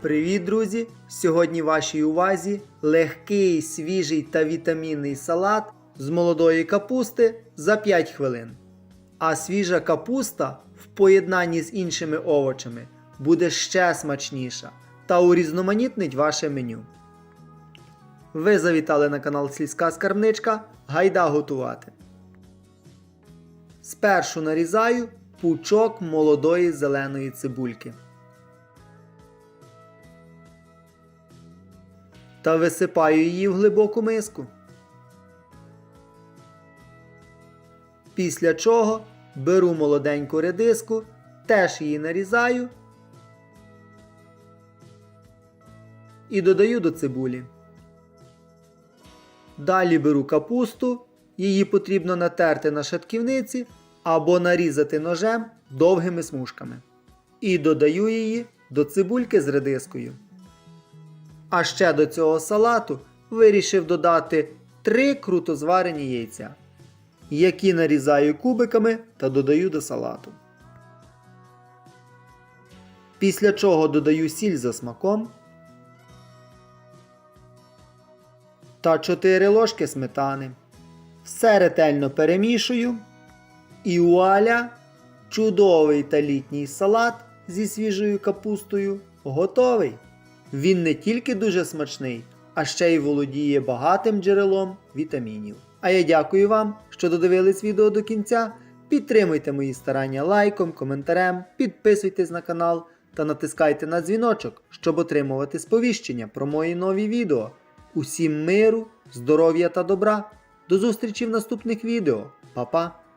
Привіт, друзі! Сьогодні вашій увазі легкий, свіжий та вітамінний салат з молодої капусти за 5 хвилин. А свіжа капуста в поєднанні з іншими овочами буде ще смачніша та урізноманітнить ваше меню. Ви завітали на канал Сільська Скарбничка. Гайда готувати. Спершу нарізаю пучок молодої зеленої цибульки. Та висипаю її в глибоку миску. Після чого беру молоденьку редиску, теж її нарізаю і додаю до цибулі. Далі беру капусту, її потрібно натерти на шатківниці або нарізати ножем довгими смужками. І додаю її до цибульки з редискою. А ще до цього салату вирішив додати 3 круто зварені яйця, які нарізаю кубиками та додаю до салату. Після чого додаю сіль за смаком та 4 ложки сметани. Все ретельно перемішую. І вуаля! Чудовий та літній салат зі свіжою капустою готовий. Він не тільки дуже смачний, а ще й володіє багатим джерелом вітамінів. А я дякую вам, що додивились відео до кінця. Підтримуйте мої старання лайком, коментарем, підписуйтесь на канал та натискайте на дзвіночок, щоб отримувати сповіщення про мої нові відео. Усім миру, здоров'я та добра. До зустрічі в наступних відео. Па-па!